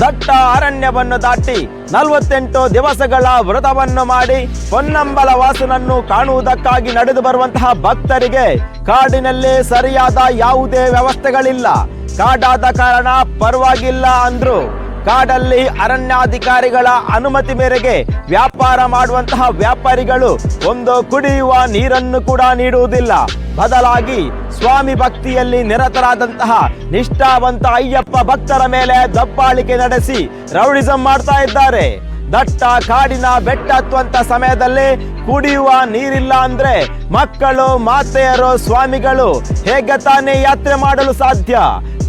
ದಟ್ಟ ಅರಣ್ಯವನ್ನು ದಾಟಿ ನಲವತ್ತೆಂಟು ದಿವಸಗಳ ವ್ರತವನ್ನು ಮಾಡಿ ಪೊನ್ನಂಬಲ ವಾಸನನ್ನು ಕಾಣುವುದಕ್ಕಾಗಿ ನಡೆದು ಬರುವಂತಹ ಭಕ್ತರಿಗೆ ಕಾಡಿನಲ್ಲಿ ಸರಿಯಾದ ಯಾವುದೇ ವ್ಯವಸ್ಥೆಗಳಿಲ್ಲ. ಕಾಡಾದ ಕಾರಣ ಪರವಾಗಿಲ್ಲ ಅಂದ್ರು. ಕಾಡಲ್ಲಿ ಅರಣ್ಯಾಧಿಕಾರಿಗಳ ಅನುಮತಿ ಮೇರೆಗೆ ವ್ಯಾಪಾರ ಮಾಡುವಂತಹ ವ್ಯಾಪಾರಿಗಳು ಒಂದು ಕುಡಿಯುವ ನೀರನ್ನು ಕೂಡ ನೀಡುವುದಿಲ್ಲ. ಬದಲಾಗಿ ಸ್ವಾಮಿ ಭಕ್ತಿಯಲ್ಲಿ ನಿರತರಾದಂತಹ ನಿಷ್ಠಾವಂತ ಅಯ್ಯಪ್ಪ ಭಕ್ತರ ಮೇಲೆ ದಬ್ಬಾಳಿಕೆ ನಡೆಸಿ ರೌಡಿಸಂ ಮಾಡ್ತಾ ಇದ್ದಾರೆ. ದಟ್ಟ ಕಾಡಿನ ಬೆಟ್ಟ ಹತ್ತುವಂತ ಸಮಯದಲ್ಲಿ ಕುಡಿಯುವ ನೀರಿಲ್ಲ ಅಂದ್ರೆ ಮಕ್ಕಳು, ಮಾತೆಯರು, ಸ್ವಾಮಿಗಳು ಹೇಗೆ ತಾನೇ ಯಾತ್ರೆ ಮಾಡಲು ಸಾಧ್ಯ?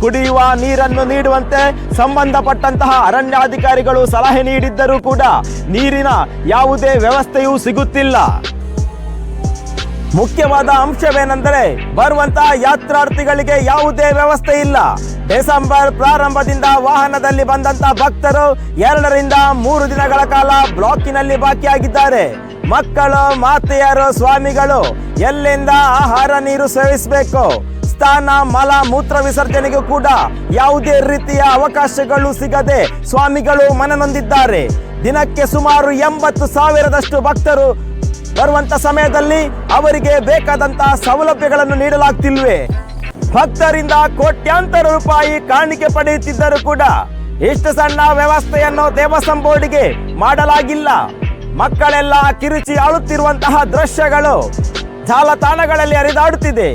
ಕುಡಿಯುವ ನೀರನ್ನು ನೀಡುವಂತೆ ಸಂಬಂಧಪಟ್ಟಂತಹ ಅರಣ್ಯಾಧಿಕಾರಿಗಳು ಸಲಹೆ ನೀಡಿದ್ದರೂ ಕೂಡ ನೀರಿನ ಯಾವುದೇ ವ್ಯವಸ್ಥೆಯೂ ಸಿಗುತ್ತಿಲ್ಲ. ಮುಖ್ಯವಾದ ಅಂಶವೇನೆಂದರೆ ಬರುವಂತಹ ಯಾತ್ರಾರ್ಥಿಗಳಿಗೆ ಯಾವುದೇ ವ್ಯವಸ್ಥೆ ಇಲ್ಲ. ಡಿಸೆಂಬರ್ ಪ್ರಾರಂಭದಿಂದ ವಾಹನದಲ್ಲಿ ಬಂದಂತ ಭಕ್ತರು ಎರಡರಿಂದ ಮೂರು ದಿನಗಳ ಕಾಲ ಬ್ಲಾಕಿನಲ್ಲಿ ಬಾಕಿಯಾಗಿದ್ದಾರೆ. ಮಕ್ಕಳು, ಮಾತೆಯರು, ಸ್ವಾಮಿಗಳು, ಎಲ್ಲಿಂದ ಆಹಾರ ನೀರು ಸೇವಿಸಬೇಕು? ಸ್ಥಾನ, ಮಲ, ಮೂತ್ರ ವಿಸರ್ಜನೆಗೂ ಕೂಡ ಯಾವುದೇ ರೀತಿಯ ಅವಕಾಶಗಳು ಸಿಗದೆ ಸ್ವಾಮಿಗಳು ಮನನೊಂದಿದ್ದಾರೆ ದಿನಕ್ಕೆ ಸುಮಾರು ಎಂಬತ್ತು ಸಾವಿರದಷ್ಟು ಭಕ್ತರು ಬರುವಂತ ಸಮಯದಲ್ಲಿ ಅವರಿಗೆ ಬೇಕಾದಂತಹ ಸೌಲಭ್ಯಗಳನ್ನು ನೀಡಲಾಗ್ತಿಲ್ವೇ? ಭಕ್ತರಿಂದ ಕೋಟ್ಯಾಂತರ ರೂಪಾಯಿ ಕಾಣಿಕೆ ಪಡೆಯುತ್ತಿದ್ದರೂ ಕೂಡ ಇಷ್ಟು ಸಣ್ಣ ವ್ಯವಸ್ಥೆಯನ್ನು ದೇವಸ್ಥಾನ ಬೋರ್ಡಿಗೆ ಮಾಡಲಾಗಿಲ್ಲ. ಮಕ್ಕಳೆಲ್ಲ ಕಿರುಚಿ ಆಳುತ್ತಿರುವಂತಹ ದೃಶ್ಯಗಳು ಜಾಲತಾಣಗಳಲ್ಲಿ ಹರಿದಾಡುತ್ತಿದೆ.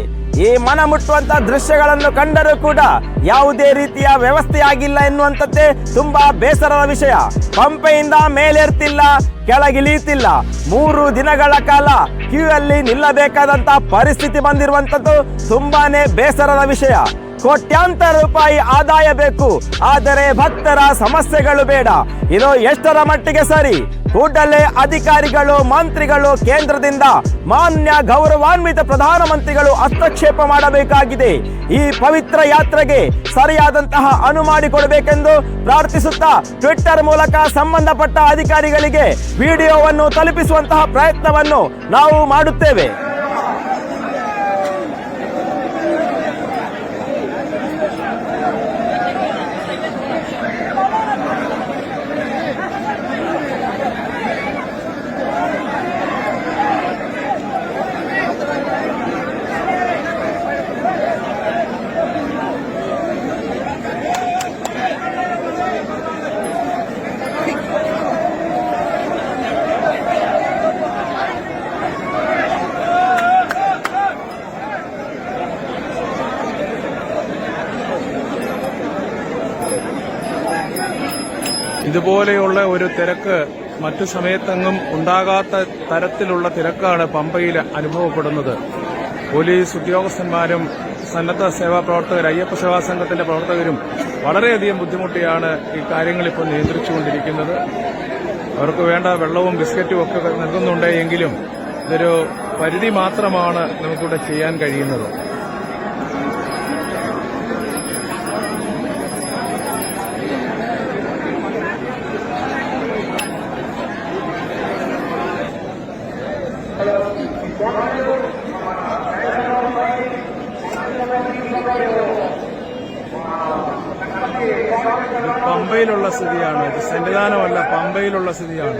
ಈ ಮನ ಮುಟ್ಟುವಂತಹ ದೃಶ್ಯಗಳನ್ನು ಕಂಡರೂ ಕೂಡ ಯಾವುದೇ ರೀತಿಯ ವ್ಯವಸ್ಥೆ ಆಗಿಲ್ಲ ಎನ್ನುವಂಥದ್ದೇ ತುಂಬಾ ಬೇಸರದ ವಿಷಯ. ಪಂಪೆಯಿಂದ ಮೇಲೇರ್ತಿಲ್ಲ ಕೆಳಗಿಳಿಯುತ್ತಿಲ್ಲ ಮೂರು ದಿನಗಳ ಕಾಲ ಕ್ಯೂ ಅಲ್ಲಿ ನಿಲ್ಲಬೇಕಾದಂತಹ ಪರಿಸ್ಥಿತಿ ಬಂದಿರುವಂತದ್ದು ತುಂಬಾನೇ ಬೇಸರದ ವಿಷಯ. ಕೋಟ್ಯಾಂತರ ರೂಪಾಯಿ ಆದಾಯ ಬೇಕು, ಆದರೆ ಭಕ್ತರ ಸಮಸ್ಯೆಗಳು ಬೇಡ. ಇದು ಎಷ್ಟರ ಮಟ್ಟಿಗೆ ಸರಿ? ಕೂಡಲೇ ಅಧಿಕಾರಿಗಳು, ಮಂತ್ರಿಗಳು, ಕೇಂದ್ರದಿಂದ ಮಾನ್ಯ ಗೌರವಾನ್ವಿತ ಪ್ರಧಾನಮಂತ್ರಿಗಳು ಹಸ್ತಕ್ಷೇಪ ಮಾಡಬೇಕಾಗಿದೆ. ಈ ಪವಿತ್ರ ಯಾತ್ರೆಗೆ ಸರಿಯಾದಂತಹ ಅನು ಮಾಡಿಕೊಡಬೇಕೆಂದು ಪ್ರಾರ್ಥಿಸುತ್ತಾ ಟ್ವಿಟ್ಟರ್ ಮೂಲಕ ಸಂಬಂಧಪಟ್ಟ ಅಧಿಕಾರಿಗಳಿಗೆ ವಿಡಿಯೋವನ್ನು ತಲುಪಿಸುವಂತಹ ಪ್ರಯತ್ನವನ್ನು ನಾವು ಮಾಡುತ್ತೇವೆ. ഇതുപോലെയുള്ള ഒരു തിരക്ക് മറ്റു സമയത്തെങ്ങും ഉണ്ടാകാത്ത തരത്തിലുള്ള തിരക്കാണ് പമ്പയിൽ അനുഭവപ്പെടുന്നത്. പോലീസ് ഉദ്യോഗസ്ഥന്മാരും സന്നദ്ധ സേവാ പ്രവർത്തകർ അയ്യപ്പ സേവാ സംഘത്തിന്റെ പ്രവർത്തകരും വളരെയധികം ബുദ്ധിമുട്ടിയാണ് ഈ കാര്യങ്ങൾ ഇപ്പോൾ നിയന്ത്രിച്ചുകൊണ്ടിരിക്കുന്നത്. അവർക്ക് വേണ്ട വെള്ളവും ബിസ്ക്കറ്റും ഒക്കെ നൽകുന്നുണ്ടെങ്കിലും ഇതൊരു പരിധി മാത്രമാണ് നമുക്കിവിടെ ചെയ്യാൻ കഴിയുന്നത് ഇത് പമ്പയിലുള്ള സ്ഥിതിയാണ് ഇത് സന്നിധാനമല്ല പമ്പയിലുള്ള സ്ഥിതിയാണ്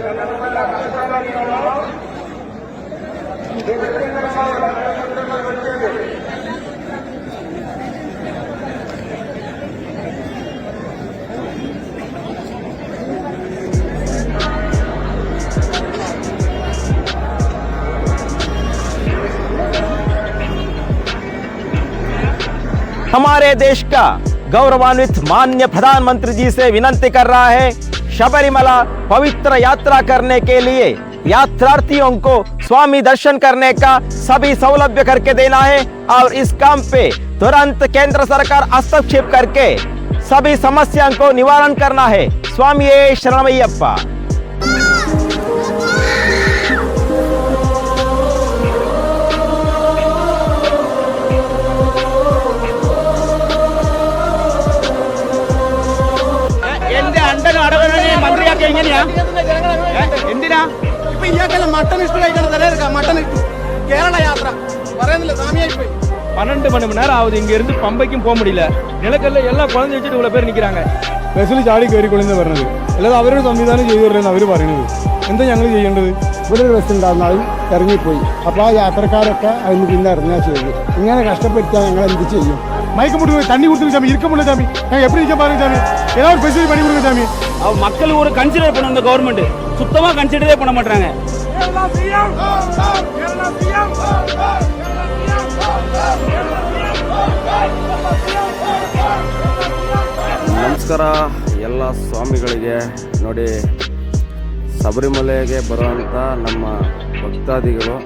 हमारे देश का गौरवान्वित मान्य प्रधानमंत्री जी से विनंती कर रहा है शबरीमला पवित्र यात्रा करने के लिए यात्रार्थियों को स्वामी दर्शन करने का सभी सौलभ्य करके देना है और इस काम पे तुरंत केंद्र सरकार हस्तक्षेप करके सभी समस्याओं को निवारण करना है। स्वामी शरणमय्यप्पा। മന്ത്രിയാക്കി എങ്ങനെയാ ഏ? എന്തിനാ ഇപ്പൊ ഇയാൾക്കെല്ലാം മട്ടൺ ഇഷ്ടം കഴിക്കണം തലയെടുക്കാം മട്ടൺ ഇട്ടു കേരള യാത്ര പറയുന്നില്ല സാമിയായി പോയി பன்னெண்டு மணி நேரம் ஆகுது இங்க இருந்து பம்பைக்கும் போக முடியல நிலக்கல்ல எல்லாம் குழந்தை வச்சுட்டு இவ்வளவு பேர் நிக்கிறாங்க ബസ്സിൽ ചാടി കയറിക്കൊള്ളുന്ന പറഞ്ഞത് അല്ലാതെ അവരുടെ സംവിധാനം ചെയ്തു തരുമെന്ന് അവർ പറയുന്നത് എന്താ ഞങ്ങൾ ചെയ്യേണ്ടത് ഇവിടെ ഒരു ബസ് ഉണ്ടായിരുന്ന ആളും ഇറങ്ങിപ്പോയി അപ്പോൾ ആ യാത്രക്കാരൊക്കെ അതിന് പിന്നെ ഇറങ്ങുക ചെയ്തു ഇങ്ങനെ കഷ്ടപ്പെടുത്താൽ ഞങ്ങൾ എന്ത് ചെയ്യും மயக்க முடியும் தண்ணி கொடுத்துரு சாமி இருக்க முடியல சாமி நான் எப்படி நிற்க பாருங்க சாமி ஏதாவது ஒரு ஃபெசிலிட்டி பண்ணி கொடுங்க சாமி அவ மக்கள் ஒரு கன்சிடர் பண்ணும் இந்த கவர்மெண்ட் சுத்தமா கன்சிடரே பண்ண மாட்டாங்க ನಮಸ್ಕಾರ ಎಲ್ಲ ಸ್ವಾಮಿಗಳಿಗೆ ನೋಡಿ ಶಬರಿಮಲೆಗೆ ಬರುವಂಥ ನಮ್ಮ ಭಕ್ತಾದಿಗಳು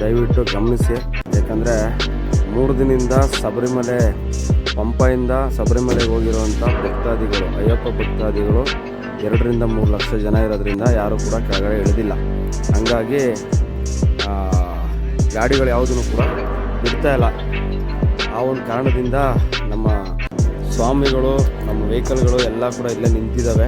ದಯವಿಟ್ಟು ಗಮನಿಸಿ. ಯಾಕಂದರೆ ಮೂರು ದಿನದಿಂದ ಶಬರಿಮಲೆ, ಪಂಪಾಯಿಂದ ಶಬರಿಮಲೆಗೆ ಹೋಗಿರುವಂಥ ಭಕ್ತಾದಿಗಳು, ಅಯ್ಯಪ್ಪ ಭಕ್ತಾದಿಗಳು ಎರಡರಿಂದ ಮೂರು ಲಕ್ಷ ಜನ ಇರೋದ್ರಿಂದ ಯಾರೂ ಕೂಡ ಕೆಳಗಡೆ ಇಳಿದಿಲ್ಲ. ಹಂಗಾಗಿ ಗಾಡಿಗಳು ಯಾವುದೂ ಕೂಡ ಬಿಡ್ತಾ ಇಲ್ಲ. ಆ ಒಂದು ಕಾರಣದಿಂದ ನಮ್ಮ ಸ್ವಾಮಿಗಳು, ನಮ್ಮ ವೆಹಿಕಲ್ಗಳು ಎಲ್ಲ ಕೂಡ ಇಲ್ಲೇ ನಿಂತಿದ್ದಾವೆ.